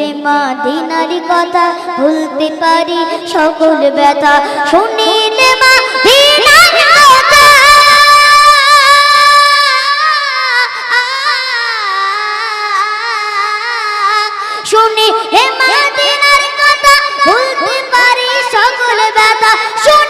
শুনিলে মাদিনার কথা ভুলতে পারি সকল ব্যথা। শুনিলে কথা। শুনি হে মাদিনার কথা ভুলতে পারি সকল ব্যথা। শুনিলে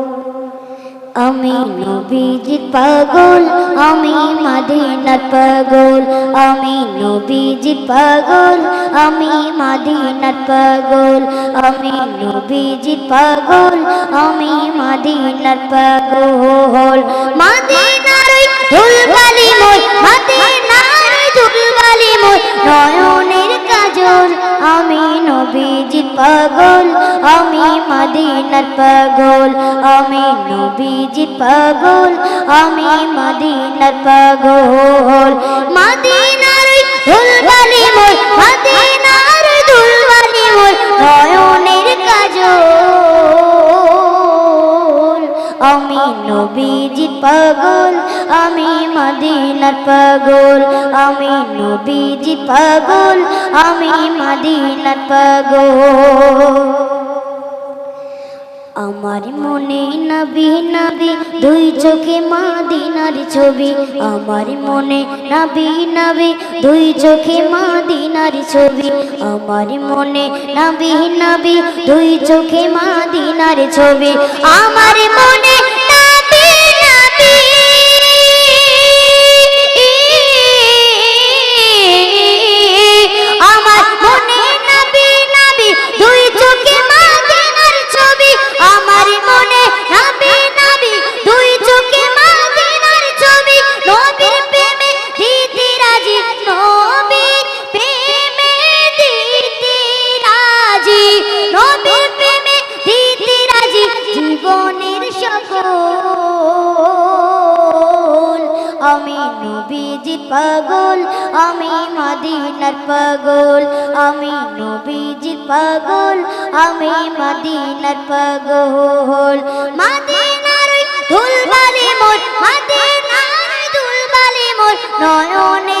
আমি নবীজির পাগল, আমি মদিনার পাগল, আমি নবীজির পাগল, আমি মদিনার পাগল, আমি নবীজির পাগল, আমি মদিনার পাগল। মদিনার ওই ধুলবালি মোর মদিনার ওই ধুলবালি মোর নয়নের কাজল, আমি নবীজির পাগল আমি মদিনার পাগল আমি নবীজির পাগল আমি মদিনার পাগল। মদিনার মদিনার ধুলবালি আমি নবীজির পাগল, আমি মদিনার পাগল, আমি নবীজির পাগল, আমি মদিনার পাগল। আমার মনে নবী নবী, দুই চোখে মাদিনার ছবি। আমার মনে নবী নবী, দুই চোখে মাদিনার ছবি। আমার মনে নবী নবী, দুই চোখে মাদিনার ছবি। আমার মনে নবীজি পাগল, আমি মদিনার পাগল, আমি নবীজি পাগল, আমি মদিনার পাগল। মদিনার ধুলবালি মোর, মদিনার ধুলবালি মোর নয়নের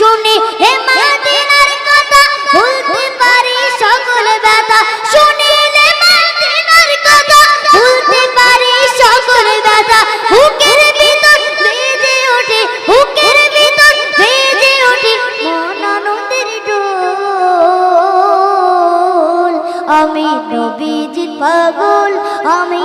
শুনি হে মাদিনার কথা, ভুলতে পারি সকল ব্যথা। শুনিলে মাদিনার কথা, ভুলতে পারি সকল ভিতর বেজে ওঠে ভিতর বেজে ওঠে মন আনন্দের আমি নবীজির পাগল, আমি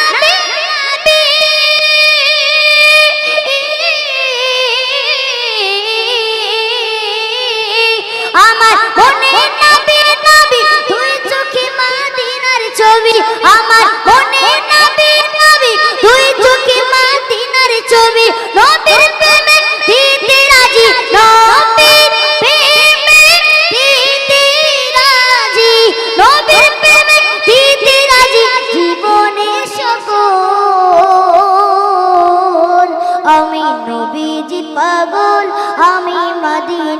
আমার মনে নবী নবী তুই চোখে মাদিনার ছবি। আমার মনে নবী নবী তুই চোখে মাদিনার ছবি। নবীর প্রেমে দিতে রাজি, নবীর প্রেমে দিতে রাজি। নবীর প্রেমে দিতে রাজি, জীবনে সকল। আমি নবীজি পাগল, আমি